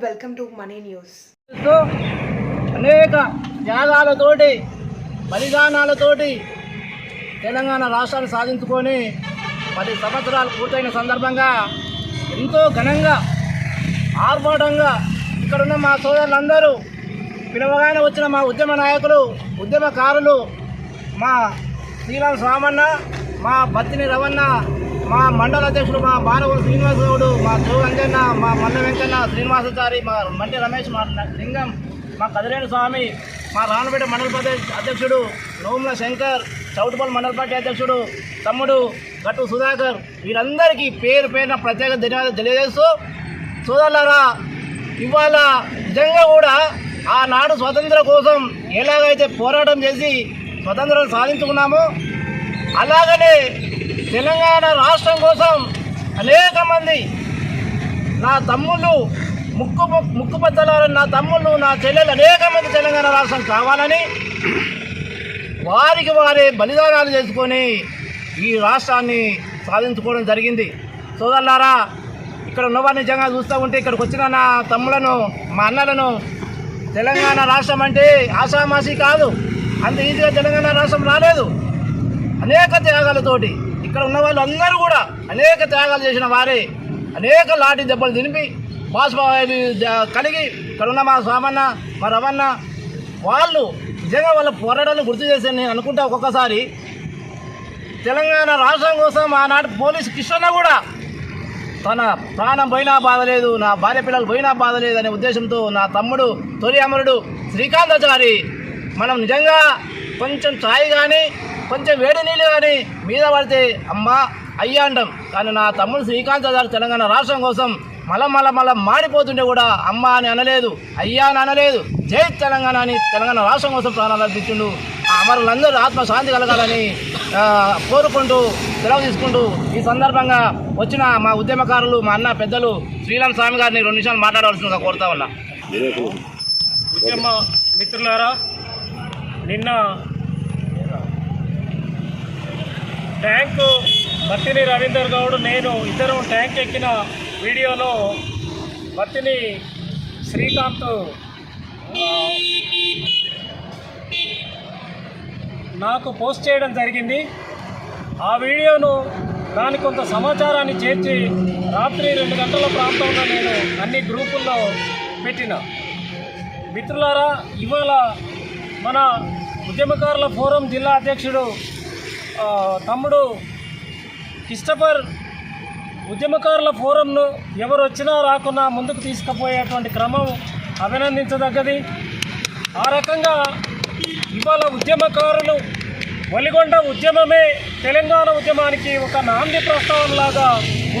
Welcome to money news అనేక త్యాగాలతోటి బలిదానాలతోటి తెలంగాణ రాష్ట్రాన్ని సాధించుకొని పది సంవత్సరాలు పూర్తయిన సందర్భంగా ఎంతో ఘనంగా ఆర్భాటంగా ఇక్కడున్న మా సోదరులందరూ పిలవగానే వచ్చిన మా ఉద్యమ నాయకులు ఉద్యమకారులు మా శ్రీరామ్ రామన్న మా బత్తిని రవణ మా మండల అధ్యక్షుడు మా బానవుల శ్రీనివాస గౌడు మా జోగు అంజన్న మా మల్ల వెంకన్న శ్రీనివాసాచారి మా మంటి రమేష్ మా లింగం మా కదిరేని స్వామి మా రాణపేట మండల ప్రదేశ్ అధ్యక్షుడు నోముల శంకర్ చౌటుపల్లి మండల పార్టీ అధ్యక్షుడు తమ్ముడు గట్టు సుధాకర్. వీరందరికీ పేరు పేరున ప్రత్యేక ధన్యవాదాలు తెలియజేస్తూ సోదరులారా ఇవాళ నిజంగా కూడా ఆనాడు స్వతంత్ర కోసం ఎలాగైతే పోరాటం చేసి స్వతంత్రం సాధించుకున్నామో అలాగనే తెలంగాణ రాష్ట్రం కోసం అనేక మంది నా తమ్ముళ్ళు ముక్కు ముక్కు నా తమ్ముళ్ళు నా చెల్లెలు అనేక మంది తెలంగాణ రాష్ట్రం కావాలని వారికి వారే బలిదానాలు చేసుకొని ఈ రాష్ట్రాన్ని సాధించుకోవడం జరిగింది. సోదరులారా ఇక్కడ ఉన్నవారు నిజంగా చూస్తూ ఉంటే ఇక్కడికి వచ్చిన నా తమ్ములను మా అన్నలను తెలంగాణ రాష్ట్రం అంటే ఆషామాషి కాదు. అంత ఈజీగా తెలంగాణ రాష్ట్రం రాలేదు. అనేక త్యాగాలతోటి ఇక్కడ ఉన్న వాళ్ళు అందరూ కూడా అనేక త్యాగాలు చేసిన వారే. అనేక లాఠీ దెబ్బలు తినిపి బాష్పాయిలు కలిగి ఇక్కడ ఉన్న మా స్వామన్న మా రవన్న వాళ్ళు నిజంగా వాళ్ళ పోరాటాలను గుర్తు చేశాను నేను అనుకుంటా ఒక్కొక్కసారి. తెలంగాణ రాష్ట్రం కోసం ఆనాటి పోలీసు కిషన్న కూడా తన ప్రాణం పోయినా బాధ లేదు నా భార్య పిల్లలు పోయినా బాధ లేదు అనే ఉద్దేశంతో నా తమ్ముడు తొలి అమరుడు శ్రీకాంతాచారి మనం నిజంగా కొంచెం ఛాయ్ కానీ కొంచెం వేడి నీళ్ళు కానీ మీద పడితే అమ్మ అయ్యా అంటాం. కానీ నా తమ్ముడు శ్రీకాంతాచారి తెలంగాణ రాష్ట్రం కోసం మల మల మల మాడిపోతుంటే కూడా అమ్మ అని అనలేదు అయ్యా అని అనలేదు. జై తెలంగాణ అని తెలంగాణ రాష్ట్రం కోసం ప్రాణాలు అర్పించిండు. ఆ అమరులందరూ ఆత్మశాంతి కలగాలని కోరుకుంటూ సెలవు తీసుకుంటూ ఈ సందర్భంగా వచ్చిన మా ఉద్యమకారులు మా అన్న పెద్దలు శ్రీరామ్ స్వామి గారిని రెండు నిమిషాలు మాట్లాడవలసిందిగా కోరుతా ఉన్నా. ఉద్యమ మిత్రులారా నిన్న ట్యాంకు బత్తిని రవీందర్ గౌడ్ నేను ఇద్దరం ట్యాంక్ ఎక్కిన వీడియోలో బత్తిని శ్రీకాంత్ నాకు పోస్ట్ చేయడం జరిగింది. ఆ వీడియోను దాని కొంత సమాచారాన్ని చేర్చి రాత్రి రెండు గంటల ప్రాంతంలో నేను అన్ని గ్రూపుల్లో పెట్టిన. మిత్రులారా ఇవాళ మన ఉద్యమకారుల ఫోరం జిల్లా అధ్యక్షుడు తమ్ముడు క్రిస్టఫర్ ఉద్యమకారుల ఫోరంను ఎవరు వచ్చినా రాకున్నా ముందుకు తీసుకుపోయేటువంటి క్రమం అభినందించదగ్గది. ఆ రకంగా ఇవాళ ఉద్యమకారులు వలిగొండ ఉద్యమమే తెలంగాణ ఉద్యమానికి ఒక నాంది ప్రస్తావనలాగా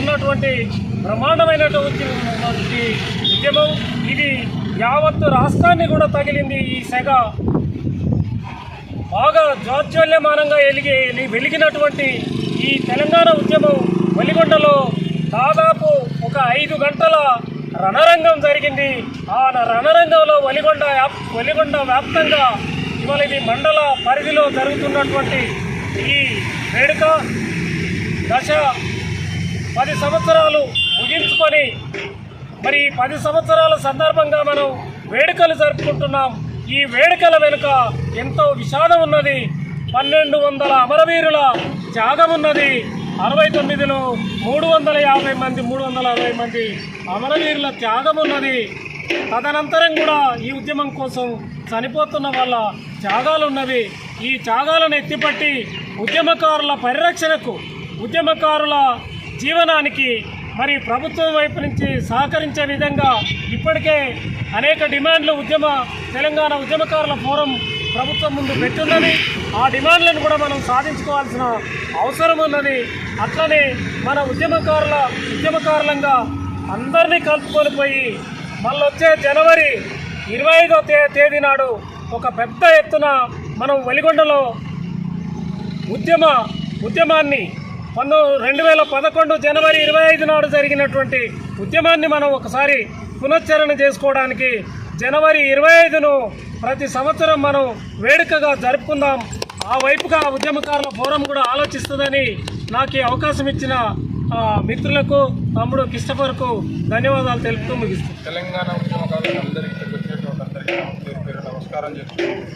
ఉన్నటువంటి బ్రహ్మాండమైనటువంటి ఉద్యమం. ఇది యావత్తు రాష్ట్రాన్ని కూడా తగిలింది ఈ సెగ. బాగా జాజ్వల్యమానంగా ఎలిగి వెలిగినటువంటి ఈ తెలంగాణ ఉద్యమం వెలిగొండలో దాదాపు ఒక ఐదు గంటల రణరంగం జరిగింది. ఆ రణరంగంలో వలిగొండ వ్యాప్ వలిగొండ వ్యాప్తంగా ఇవాళ ఇది మండల పరిధిలో జరుగుతున్నటువంటి ఈ వేడుక దశ పది సంవత్సరాలు ముగించుకొని మరి పది సంవత్సరాల సందర్భంగా మనం వేడుకలు జరుపుకుంటున్నాం. ఈ వేడుకల వెనుక ఎంతో విషాదం ఉన్నది. పన్నెండు వందల అమరవీరుల త్యాగం ఉన్నది. అరవై తొమ్మిదిలో మూడు వందల యాభై మంది మూడు వందల అరవై మంది అమరవీరుల త్యాగం ఉన్నది. తదనంతరం కూడా ఈ ఉద్యమం కోసం చనిపోతున్న వాళ్ళ త్యాగాలు ఉన్నవి. ఈ త్యాగాలను ఎత్తిపట్టి ఉద్యమకారుల పరిరక్షణకు ఉద్యమకారుల జీవనానికి మరి ప్రభుత్వం వైపు నుంచి సహకరించే విధంగా ఇప్పటికే అనేక డిమాండ్లు ఉద్యమ తెలంగాణ ఉద్యమకారుల ఫోరం ప్రభుత్వం ముందు పెట్టున్నది ఆ డిమాండ్లను కూడా మనం సాధించుకోవాల్సిన అవసరం ఉన్నది. అట్లనే మన ఉద్యమకారుల ఉద్యమకారులంగా అందరినీ కలుపుకొని పోయి మళ్ళీ వచ్చే జనవరి ఇరవై ఐదో తే తేదీ నాడు ఒక పెద్ద ఎత్తున మనం వెలిగొండలో ఉద్యమ ఉద్యమాన్ని పంతొ రెండు వేల పదకొండు జనవరి ఇరవై ఐదు నాడు జరిగినటువంటి ఉద్యమాన్ని మనం ఒకసారి పునశ్చరణ చేసుకోవడానికి జనవరి ఇరవై ఐదును ప్రతి సంవత్సరం మనం వేడుకగా జరుపుకుందాం. ఆ వైపుగా ఉద్యమకారుల ఫోరం కూడా ఆలోచిస్తుందని నాకు ఈ అవకాశం ఇచ్చిన మిత్రులకు తమ్ముడు క్రిస్టఫర్కు ధన్యవాదాలు తెలుపుతూ ముగిస్తాను తెలంగాణ ఉద్యమకారులందరికీ నమస్కారం చెప్తున్నాను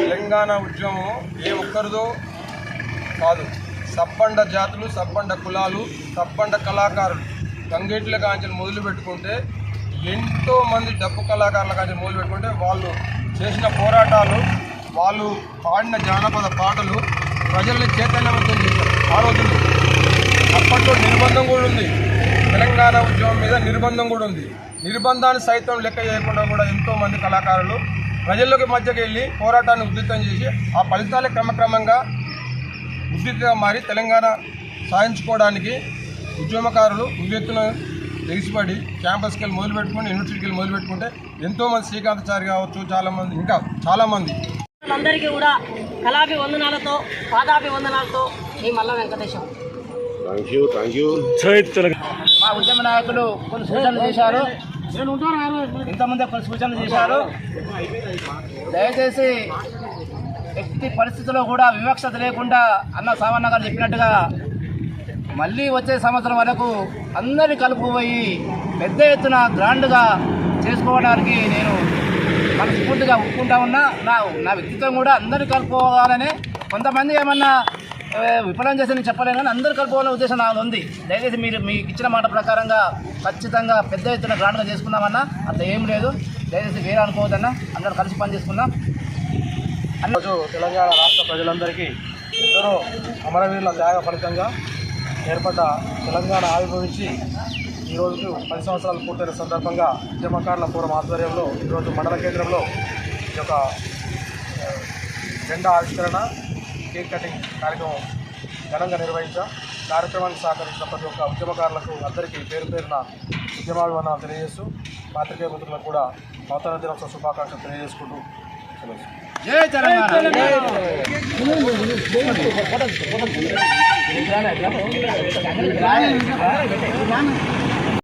తెలంగాణ ఉద్యమం ఏ ఒక్కరిదో కాదు. సబ్బండ జాతులు సబ్బండ కులాలు సబ్బండ కళాకారులు. గంగేట్ల కాంచెలు మొదలు పెట్టుకుంటే ఎంతో మంది డప్పు కళాకారుల కాంచెలు మొదలు పెట్టుకుంటే వాళ్ళు చేసిన పోరాటాలు వాళ్ళు పాడిన జానపద పాటలు ప్రజల్ని చైతన్యవంతం చేశారు. ఆ రోజుల్లో అప్పట్లో నిర్బంధం కూడా ఉంది. తెలంగాణ ఉద్యమం మీద నిర్బంధం కూడా ఉంది. నిర్బంధాన్ని సైతం లెక్క చేయకుండా కూడా ఎంతోమంది కళాకారులు ప్రజల్లోకి మధ్యకి వెళ్ళి పోరాటాన్ని ఉద్ధృతం చేసి ఆ ఫలితాలే క్రమక్రమంగా ఉద్రిక్తంగా మారి తెలంగాణ సాధించుకోవడానికి ఉద్యమకారులు ఉవ్వెత్తున ఎగిసిపడి క్యాంపస్కి వెళ్ళి మొదలు పెట్టుకుని యూనివర్సిటీకి వెళ్ళి మొదలు పెట్టుకుంటే ఎంతోమంది శ్రీకాంతాచారి కావచ్చు చాలామంది ఇంకా చాలామంది అందరికీ కూడా కళాభి వందనాలతో పాదాభి వందనాలతో మీ మల్ల వెంకటేశం మా ఉద్యమ నాయకులు కొన్ని సూచనలు చేశారు. ఇంతమంది కొన్ని సూచనలు చేశారు. దయచేసి ఎట్టి పరిస్థితుల్లో కూడా వివక్షత లేకుండా అన్న సామాన్య గారు చెప్పినట్టుగా మళ్ళీ వచ్చే సంవత్సరం వరకు అందరినీ కలుపుకుపోయి పెద్ద ఎత్తున గ్రాండ్గా చేసుకోవడానికి నేను మనస్ఫూర్తిగా ఒప్పుకుంటా ఉన్నా. నా నా వ్యక్తిత్వం కూడా అందరినీ కలుపుకోవాలని కొంతమంది ఏమన్నా విఫలం చేసి నేను చెప్పలేను కానీ అందరూ కలుపుకోవాలనే ఉద్దేశం నాకు ఉంది. దయచేసి మీరు మీకు ఇచ్చిన మాట ప్రకారంగా ఖచ్చితంగా పెద్ద ఎత్తున గ్రాండ్గా చేసుకుందామన్నా అంత ఏం లేదు. దయచేసి వేరే అనుకోవద్దన్నా. అందరూ కలిసి పని చేసుకుందాం ఈరోజు తెలంగాణ రాష్ట్ర ప్రజలందరికీ ఎందరో అమరవీరుల త్యాగ ఫలితంగా ఏర్పడ్డ తెలంగాణ ఆవిర్భవించి ఈరోజు పది సంవత్సరాలు పూర్తయిన సందర్భంగా ఉద్యమకారుల పూర్వం ఆధ్వర్యంలో ఈరోజు మండల కేంద్రంలో ఈ యొక్క జెండా ఆవిష్కరణ కేక్ కటింగ్ కార్యక్రమం ఘనంగా నిర్వహించాం కార్యక్రమానికి సహకరించిన ప్రతి ఒక్క ఉద్యమకారులకు అందరికీ పేరు పేరున ఉద్యమాభివందనాలు తెలియజేస్తూ పాత్రికేయ మిత్రులకు కూడా నూతన దినోత్సవ శుభాకాంక్షలు తెలియజేసుకుంటూ సెలవు. జై తెలంగాణ. జై